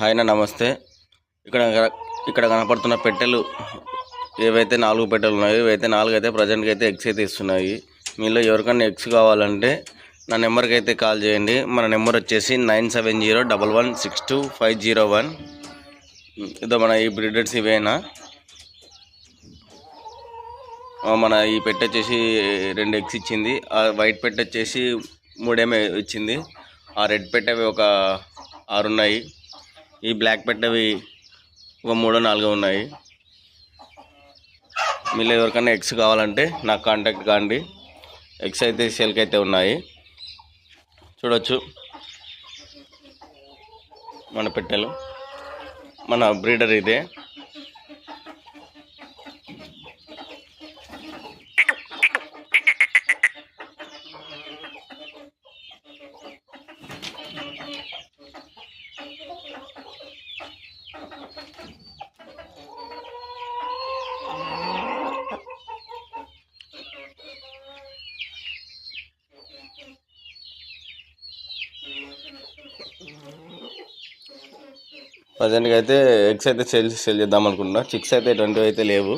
Hi నమస్తే. ఇక్కడ ఇక్కడ కనపడుతున్న పెట్టెలు ఏవైతే నాలుగు పెట్టెలు ఉన్నాయో ఇవైతే నాలుగు అయితే ప్రజెంట్కి అయితే ఎగ్స్ అయితే ఇస్తున్నాయి. మీలో ఎవరికైనా ఎగ్స్ కావాలంటే నా నెంబర్కి అయితే కాల్ చేయండి. మన నెంబర్ వచ్చేసి nine seven zero double one six two five zero one. ఇదో మన ఈ బ్రీడర్స్ ఇవేనా? మన ఈ పెట్టె వచ్చేసి రెండు ఎగ్స్ ఇచ్చింది. ఆ వైట్ పెట్టె వచ్చేసి మూడేమో ఇచ్చింది. ఆ రెడ్ పెట్టవి ఒక ఆరు ఉన్నాయి. ఈ బ్లాక్ పెట్టవి ఒక మూడో నాలుగో ఉన్నాయి. మీలో ఎవరికైనా ఎగ్స్ కావాలంటే నాకు కాంటాక్ట్ కాండి. ఎగ్స్ అయితే సేల్కి అయితే ఉన్నాయి. చూడొచ్చు. మన పెట్టెలు. మన బ్రీడర్ ఇదే. ప్రజెంట్గా అయితే ఎగ్స్ అయితే సేల్ సేల్ చేద్దాం అనుకుంటున్నా. చిక్స్ అయితే ఎటువంటివి అయితే లేవు.